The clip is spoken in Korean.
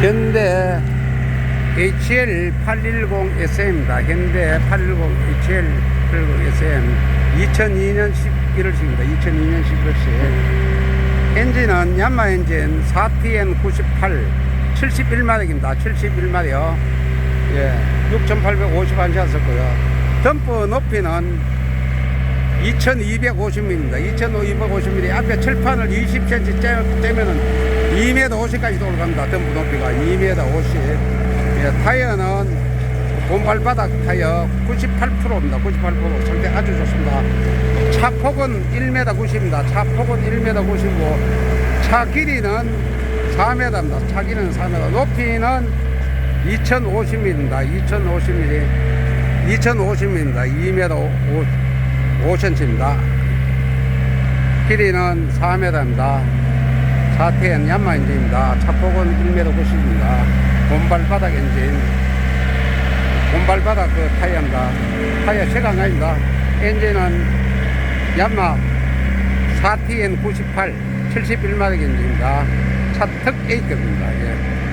현대 HL810SM입니다. 현대 810 HL810SM 2002년 11월식입니다. 2002년 11월식. 엔진은 야마 엔진 4TN98 71마력입니다. 71마력. 예, 6,850안 셨었고요. 덤프 높이는 2250mm입니다. 2250mm. 앞에 철판을 20cm 째면은 2m 50까지 올라갑니다. 덤프 높이가 2m 50. 예, 타이어는 곰발바닥 타이어 98%입니다. 98% 상태 아주 좋습니다. 차 폭은 1m 90입니다. 차 폭은 1m 90이고 차 길이는 4m입니다. 차 길이는 4m. 높이는 2050mm입니다. 2050mm. 2050mm입니다. 2m 5cm입니다. 길이는 4m입니다. 4TN 얀마 엔진입니다. 차폭은 1m 90입니다. 곰발바닥 엔진. 곰발바닥 그 타이어입니다. 타이어 최강아입니다. 엔진은 얀마 4TN 98 71마력 엔진입니다. 차특 A급입니다. 예.